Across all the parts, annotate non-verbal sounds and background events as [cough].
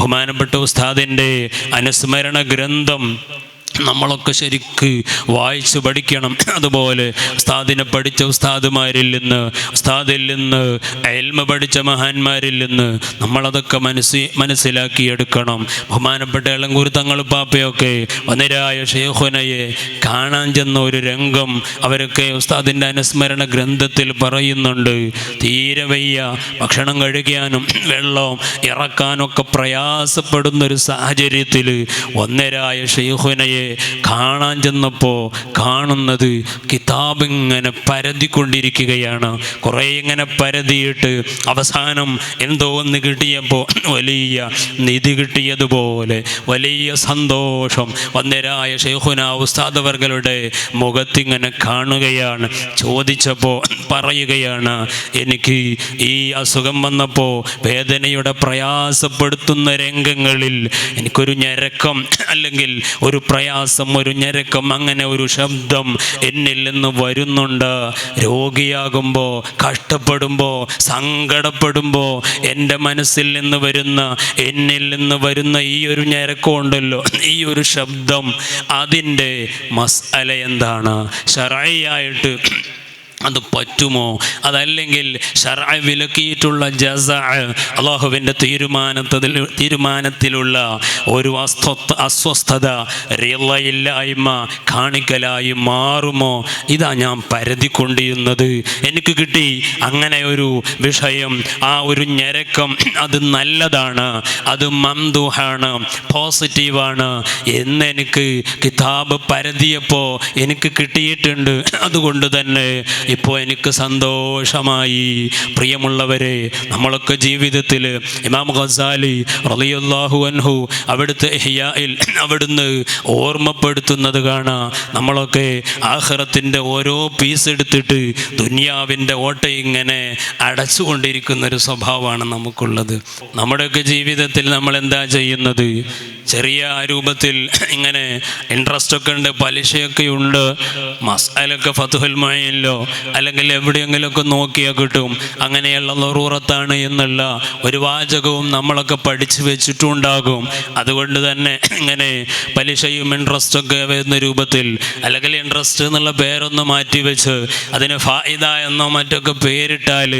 ബഹുമാനപ്പെട്ട ഉസ്താദിന്റെ അനുസ്മരണ ഗ്രന്ഥം നമ്മളൊക്കെ ശരിക്ക് വായിച്ച് പഠിക്കണം. അതുപോലെ ഉസ്താദിനെ പഠിച്ച ഉസ്താദുമാരിൽ നിന്ന് ഉസ്താദിൽ നിന്ന് എൽമ പഠിച്ച മഹാന്മാരിൽ നിന്ന് നമ്മളതൊക്കെ മനസ്സി മനസ്സിലാക്കിയെടുക്കണം. ബഹുമാനപ്പെട്ട ഇളങ്കൂർ തങ്ങൾ പാപ്പയൊക്കെ വന്നിരായ ഷേഹുനയെ കാണാൻ ചെന്ന ഒരു രംഗം അവരൊക്കെ ഉസ്താദിന്റെ അനുസ്മരണ ഗ്രന്ഥത്തിൽ പറയുന്നുണ്ട്. തീരെ വയ്യ. ഭക്ഷണം കഴിക്കാനും വെള്ളം ഇറക്കാനൊക്കെ പ്രയാസപ്പെടുന്നൊരു സാഹചര്യത്തിൽ ഒന്നരായ ഷെയ്ഖുനയെ കാണാൻ ചെന്നപ്പോൾ കാണുന്നത് കിതാബ് ഇങ്ങനെ പരതിക്കൊണ്ടിരിക്കുകയാണ്. കുറേ ഇങ്ങനെ പരതിയിട്ട് അവസാനം എന്തോ ഒന്ന് കിട്ടിയപ്പോൾ വലിയ നിധി കിട്ടിയതുപോലെ വലിയ സന്തോഷം. വന്നരായ ഷെയ്ഖുന ഉസ്താദവർഗളുടെ മുഖത്തിങ്ങനെ കാണുകയാണ് ചോദിച്ചപ്പോൾ പറയുകയാണ് എനിക്ക് ഈ അസുഖം വന്നപ്പോൾ വേദനയുടെ പ്രയാസപ്പെടുത്തുന്ന രംഗങ്ങളിൽ എനിക്കൊരു ഞരക്കം അല്ലെങ്കിൽ ഒരു പ്രയാസം ഒരു ഞരക്കം അങ്ങനെ ഒരു ശബ്ദം എന്നിൽ നിന്ന് വരുന്നുണ്ട്. രോഗിയാകുമ്പോൾ കഷ്ടപ്പെടുമ്പോൾ സങ്കടപ്പെടുമ്പോൾ എന്റെ മനസ്സിൽ നിന്ന് വരുന്ന എന്നിൽ നിന്ന് വരുന്ന ഈ ഒരു ഞരക്കം ഉണ്ടല്ലോ ഈ ഒരു ശബ്ദം അതിന്റെ മസ്അല എന്താണ്? ഷറായിട്ട് അത് പറ്റുമോ? അതല്ലെങ്കിൽ ഷർഅ വിലക്കിയിട്ടുള്ള ജസ അള്ളാഹുവിന്റെ തീരുമാനത്തിൽ തീരുമാനത്തിലുള്ള ഒരു അസ്വസ്ഥ അസ്വസ്ഥത റിയയില്ലായ്മ കാണിക്കലായി മാറുമോ? ഇതാ ഞാൻ പരതിക്കൊണ്ടിരുന്നത്. എനിക്ക് കിട്ടി. അങ്ങനെ ഒരു വിഷയം ആ ഒരു ഞരക്കം അത് നല്ലതാണ്. അത് മന്ദുഹാണ് പോസിറ്റീവാണ്. എന്നെനിക്ക് കിതാബ് പരതിയപ്പോൾ എനിക്ക് കിട്ടിയിട്ടുണ്ട്. അതുകൊണ്ട് തന്നെ ഇപ്പോൾ എനിക്ക് സന്തോഷമായി. പ്രിയമുള്ളവരെ നമ്മളൊക്കെ ജീവിതത്തിൽ ഇമാം ഖസാലി റലിയുല്ലാഹു അൻഹു അവിടുത്തെ ഹിയായിൽ [clears throat] അവിടുന്ന് ഓർമ്മപ്പെടുത്തുന്നത് കാണാം. നമ്മളൊക്കെ ആഹ്റത്തിന്റെ ഓരോ പീസ് എടുത്തിട്ട് ദുന്യാവിന്റെ ഓട്ട ഇങ്ങനെ അടച്ചുകൊണ്ടിരിക്കുന്ന ഒരു സ്വഭാവമാണ് നമുക്കുള്ളത്. നമ്മുടെയൊക്കെ ജീവിതത്തിൽ നമ്മൾ എന്താ ചെയ്യുന്നത്? ചെറിയ രൂപത്തിൽ [clears throat] ഇങ്ങനെ ഇൻട്രസ്റ്റ് ഒക്കെ ഉണ്ട് പലിശയൊക്കെ ഉണ്ട്. മസാലൊക്കെ ഫതുഹുൽ മൊയിലോ [laughs] അല്ലെങ്കിൽ എവിടെയെങ്കിലുമൊക്കെ നോക്കിയാൽ കിട്ടും. അങ്ങനെയുള്ള ലറൂറത്താണ് എന്നുള്ള ഒരു വാചകവും നമ്മളൊക്കെ പഠിച്ചു വെച്ചിട്ടുണ്ടാകും. അതുകൊണ്ട് തന്നെ [clears throat] ഇങ്ങനെ പലിശയും ഇൻട്രസ്റ്റൊക്കെ വരുന്ന രൂപത്തിൽ അല്ലെങ്കിൽ ഇൻട്രസ്റ്റ് എന്നുള്ള പേരൊന്ന് മാറ്റി വെച്ച് അതിന് ഫായിദ എന്നോ മറ്റൊക്കെ പേരിട്ടാൽ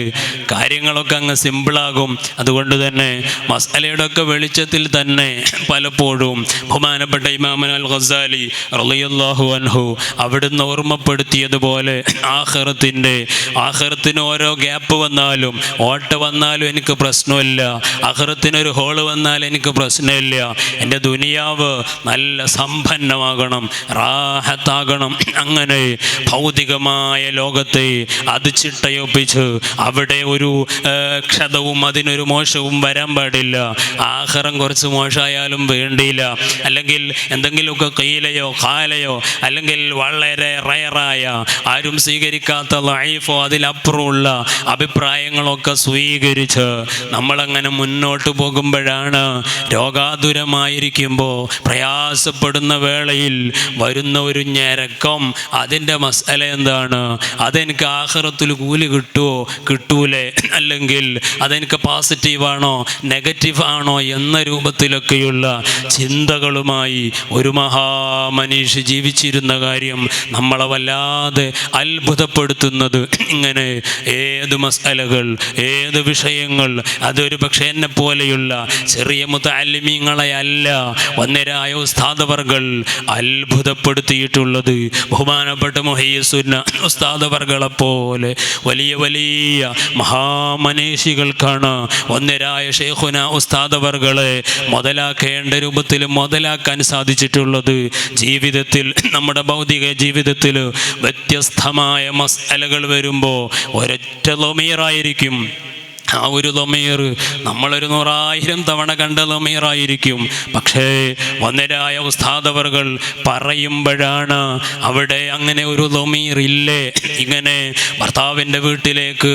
കാര്യങ്ങളൊക്കെ അങ്ങ് സിമ്പിളാകും. അതുകൊണ്ട് തന്നെ മസാലയുടെ ഒക്കെ വെളിച്ചത്തിൽ തന്നെ [clears throat] പലപ്പോഴും ബഹുമാനപ്പെട്ട ഇമാമൻ അൽ ഖസാലി റളിയല്ലാഹു അൻഹു അവിടുന്ന് ഓർമ്മപ്പെടുത്തിയതുപോലെ [clears throat] ആഖിറത്തിന്റെ ആഖിറത്തിന് ഓരോ ഗ്യാപ്പ് വന്നാലും ഓട്ട വന്നാലും എനിക്ക് പ്രശ്നമില്ല. ആഖിറത്തിന് ഒരു ഹോൾ വന്നാൽ എനിക്ക് പ്രശ്നമില്ല. എന്റെ ദുനിയാവ് നല്ല സമ്പന്നമാകണം റാഹത്താകണം. അങ്ങനെ ഭൗതികമായ ലോകത്തെ അത് ചിട്ടയൊപ്പിച്ച് അവിടെ ഒരു ക്ഷതവും അതിനൊരു മോശവും വരാൻ പാടില്ല. ആഹാരം കുറച്ച് മോശമായാലും വേണ്ടിയില്ല. അല്ലെങ്കിൽ എന്തെങ്കിലുമൊക്കെ കയ്യിലയോ കാലയോ അല്ലെങ്കിൽ വളരെ റയറായ ആരും സ്വീകരിക്കാത്ത ലൈഫോ അതിലപ്പുറമുള്ള അഭിപ്രായങ്ങളൊക്കെ സ്വീകരിച്ച് നമ്മളങ്ങനെ മുന്നോട്ട് പോകുമ്പോഴാണ് രോഗാതുരമായിരിക്കുമ്പോൾ പ്രയാസപ്പെടുന്ന വേളയിൽ വരുന്ന ഒരു ഞരക്കം. അതിന്റെ മസല എന്താണ്? അതെനിക്ക് ആഹാരത്തിൽ കൂലി കിട്ടുമോ കിട്ടൂലേ? അല്ലെങ്കിൽ അതെനിക്ക് പോസിറ്റീവാണോ? നെഗറ്റീവ് ആണോ എന്ന രൂപത്തിലൊക്കെയുള്ള ചിന്തകളുമായി ഒരു മഹാമനീഷ് ജീവിച്ചിരുന്ന കാര്യം നമ്മളെ വല്ലാതെ അത്ഭുതപ്പെടുത്തുന്നത് ഇങ്ങനെ ഏത് മസാലകൾ ഏത് വിഷയങ്ങൾ അതൊരു പക്ഷേ എന്നെ പോലെയുള്ള ചെറിയ മുത്തല്ലിമീങ്ങളെ അല്ല വന്നരായ ഉസ്താദവർകൾ അത്ഭുതപ്പെടുത്തിയിട്ടുള്ളത്. ബഹുമാനപ്പെട്ട മൊഹീസുന്ന ഉസ്താദവർകളെ പോലെ വലിയ വലിയ മഹാമനീഷികൾക്കാണ് ഒന്നരായ ഷേഖുന ഉസ്താദവർകളെ മുതലാക്കേണ്ട രൂപത്തിൽ മുതലാക്കാൻ സാധിച്ചിട്ടുള്ളത്. ജീവിതത്തിൽ നമ്മുടെ ഭൗതിക ജീവിതത്തിൽ വ്യത്യസ്തമായ മസാലകൾ വരുമ്പോൾ ഒരൊറ്റ ലൊമീറായിരിക്കും. ആ ഒരു ലൊമീർ. നമ്മളൊരു നൂറായിരം തവണ കണ്ട ലൊമീറായിരിക്കും. പക്ഷേ വന്നരായ ഉസ്താദവർകൾ പറയുമ്പോഴാണ് അവിടെ അങ്ങനെ ഒരു ലൊമീർ ഇല്ലേ? ഇങ്ങനെ ഭർത്താവിന്റെ വീട്ടിലേക്ക്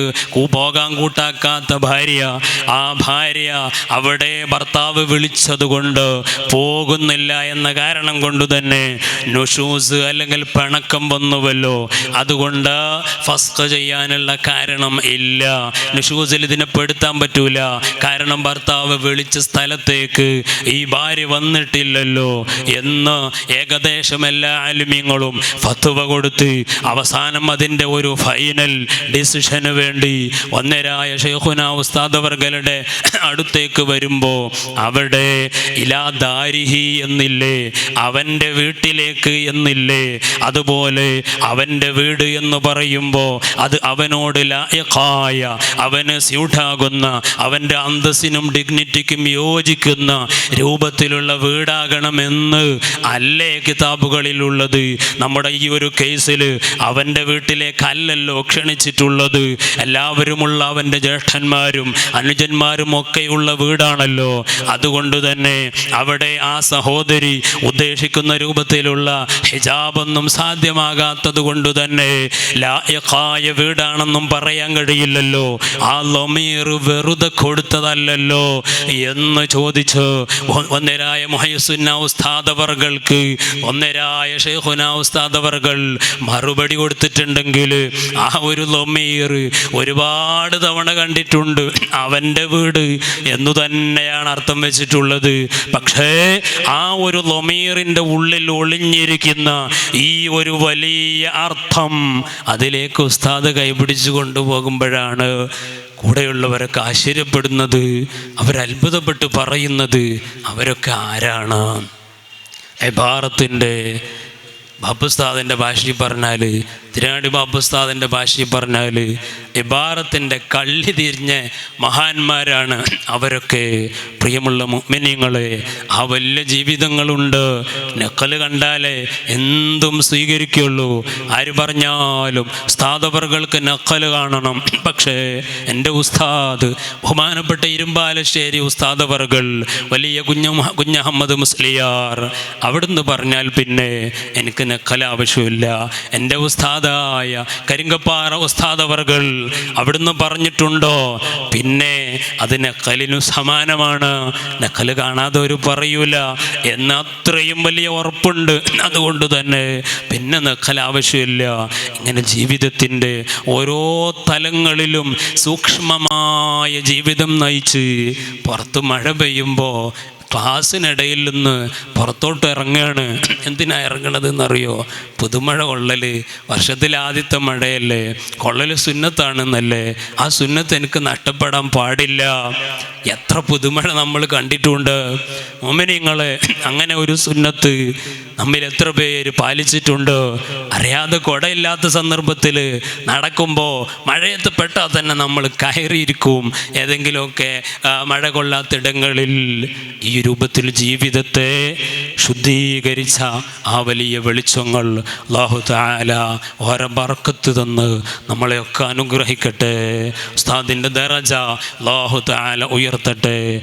പോകാൻ കൂട്ടാക്കാത്ത ഭാര്യ. ആ ഭാര്യ അവിടെ ഭർത്താവ് വിളിച്ചതുകൊണ്ട് പോകുന്നില്ല എന്ന കാരണം കൊണ്ട് തന്നെ നുഷൂസ് അല്ലെങ്കിൽ പിണക്കം വന്നുവല്ലോ. അതുകൊണ്ട് ഫസ്ക് ചെയ്യാനുള്ള കാരണം ഇല്ല. നുഷൂസിൽ ഇതിന് എന്നെ പെടുത്താൻ പറ്റൂല. കാരണം ഭർത്താവ് വിളിച്ച സ്ഥലത്തേക്ക് ഈ ഭാര്യ വന്നിട്ടില്ലല്ലോ എന്ന് ഏകദേശം എല്ലാ ആലുമ്യങ്ങളും ഫത്തുവ കൊടുത്ത് അവസാനം അതിന്റെ ഒരു ഫൈനൽ ഡിസിഷന് വേണ്ടി ഒന്നരായ ഷെയ്ഖുന ഉസ്താദവർഗലുടെ അടുത്തേക്ക് വരുമ്പോൾ അവിടെ ഇലാ ദാരിഹി എന്നില്ലേ അവന്റെ വീട്ടിലേക്ക് എന്നില്ലേ അതുപോലെ അവന്റെ വീട് എന്ന് പറയുമ്പോൾ അത് അവനോട് ലായക്കായ അവന് സ്യൂട്ടാകുന്ന അവന്റെ അന്തസ്സിനും ഡിഗ്നിറ്റിക്കും യോജിക്കുന്ന രൂപത്തിലുള്ള വീടാകണമെന്ന് അല്ലേ കിതാബുകളിലുള്ളത്? നമ്മുടെ ഈ ഒരു കേസിൽ അവന്റെ വീട്ടിലേക്കല്ലല്ലോ ക്ഷണിച്ചിട്ടുള്ളത്. എല്ലാവരുമുള്ള അവന്റെ ജ്യേഷ്ഠന്മാരും അനുജന്മാരും ഒക്കെയുള്ള വീടാണല്ലോ. അതുകൊണ്ട് തന്നെ അവിടെ ആ സഹോദരി ഉദ്ദേശിക്കുന്ന രൂപത്തിലുള്ള ഹിജാബൊന്നും സാധ്യമാകാത്തത് കൊണ്ട് തന്നെ ലായക്കായ വീടാണെന്നും പറയാൻ കഴിയില്ലല്ലോ. ആ ലൊമീർ വെറുതെ കൊടുത്തതല്ലല്ലോ എന്ന് ചോദിച്ച് ഒന്നരായ ഉസ്താദവർകൾക്ക് ഒന്നരായ ഷെയ്ഖുന ഉസ്താദവർകൾ മറുപടി കൊടുത്തിട്ടുണ്ടെങ്കിൽ ആ ഒരു ലൊമീർ ഒരുപാട് തവണ കണ്ടിട്ടുണ്ട്. അവന്റെ വീട് എന്നു തന്നെയാണ് അർത്ഥം വെച്ചിട്ടുള്ളത്. പക്ഷേ ആ ഒരു ലൊമീറിന്റെ ഉള്ളിൽ ഒളിഞ്ഞിരിക്കുന്ന ഈ ഒരു വലിയ അർത്ഥം അതിലേക്ക് ഉസ്താദ് കൈപിടിച്ചു കൊണ്ടുപോകുമ്പോഴാണ് കൂടെയുള്ളവരൊക്കെ ആശ്ചര്യപ്പെടുന്നത് അവരത്ഭുതപ്പെട്ട് പറയുന്നത് അവരൊക്കെ ആരാണ്? എബാറത്തിന്റെ ബാബുസ്താദിന്റെ ഭാഷയിൽ പറഞ്ഞാൽ തിരുനാടി ബാബുസ്താദിന്റെ ഭാഷയിൽ പറഞ്ഞാൽ ഇബാറത്തിന്റെ കള്ളി തിരിഞ്ഞ മഹാന്മാരാണ് അവരൊക്കെ. പ്രിയമുള്ള മുഅ്മിനീങ്ങളെ ആ വലിയ ജീവിതങ്ങളുണ്ട്. നക്കൽ കണ്ടാലേ എന്തും സ്വീകരിക്കുള്ളൂ. ആര് പറഞ്ഞാലും ഉസ്താദവറുകൾക്ക് നക്കൽ കാണണം. പക്ഷേ എന്റെ ഉസ്താദ് ബഹുമാനപ്പെട്ട ഇരുമ്പാലശ്ശേരി ഉസ്താദവറുകൾ വലിയ കുഞ്ഞ കുഞ്ഞഹമ്മദ് മുസ്ലിയാർ അവിടുന്ന് പറഞ്ഞാൽ പിന്നെ എനിക്ക് നക്കൽ ആവശ്യമില്ല. എന്റെ ഉസ്താദായ കരിങ്കപ്പാറ ഉസ്താദവറുകൾ അവിടുന്ന് പറഞ്ഞിട്ടുണ്ടോ? പിന്നെ അത് നക്കലിനു സമാനമാണ്. നക്കൽ കാണാതെ ഒരു പറയൂല. എന്ന അത്രയും വലിയ ഉറപ്പുണ്ട്. അതുകൊണ്ട് തന്നെ പിന്നെ നക്കൽ ആവശ്യമില്ല. ഇങ്ങനെ ജീവിതത്തിന്റെ ഓരോ തലങ്ങളിലും സൂക്ഷ്മമായ ജീവിതം നയിച്ച് പുറത്ത് മഴ പെയ്യുമ്പോൾ ക്ലാസ്സിനിടയിൽ നിന്ന് പുറത്തോട്ട് ഇറങ്ങുകയാണ് എന്തിനാണ് ഇറങ്ങണത് എന്നറിയോ പുതുമഴ കൊള്ളൽ വർഷത്തിലാദ്യത്തെ മഴയല്ലേ കൊള്ളൽ സുന്നത്താണെന്നല്ലേ ആ സുന്നത്ത് എനിക്ക് നഷ്ടപ്പെടാൻ പാടില്ല. എത്ര പുതുമഴ നമ്മൾ കണ്ടിട്ടുണ്ട്. മോമിനിങ്ങളെ അങ്ങനെ ഒരു സുന്നത്ത് നമ്മിൽ എത്ര പേര് പാലിച്ചിട്ടുണ്ട്. അറിയാതെ കുടയില്ലാത്ത സന്ദർഭത്തിൽ നടക്കുമ്പോൾ മഴയത്ത് പെട്ടാൽ തന്നെ നമ്മൾ കയറിയിരിക്കും. ഏതെങ്കിലുമൊക്കെ മഴ മഴ കൊള്ളാത്തിടങ്ങളിൽ ഈ രൂപത്തിൽ ജീവിതത്തെ ശുദ്ധീകരിച്ച ആ വലിയ വെളിച്ചങ്ങൾ അള്ളാഹു താല ഓരോ ബർക്കത്ത് തന്ന് നമ്മളെയൊക്കെ അനുഗ്രഹിക്കട്ടെ. ഉസ്താദിന്റെ ദറജ അള്ളാഹു താല ഉയർത്തട്ടെ.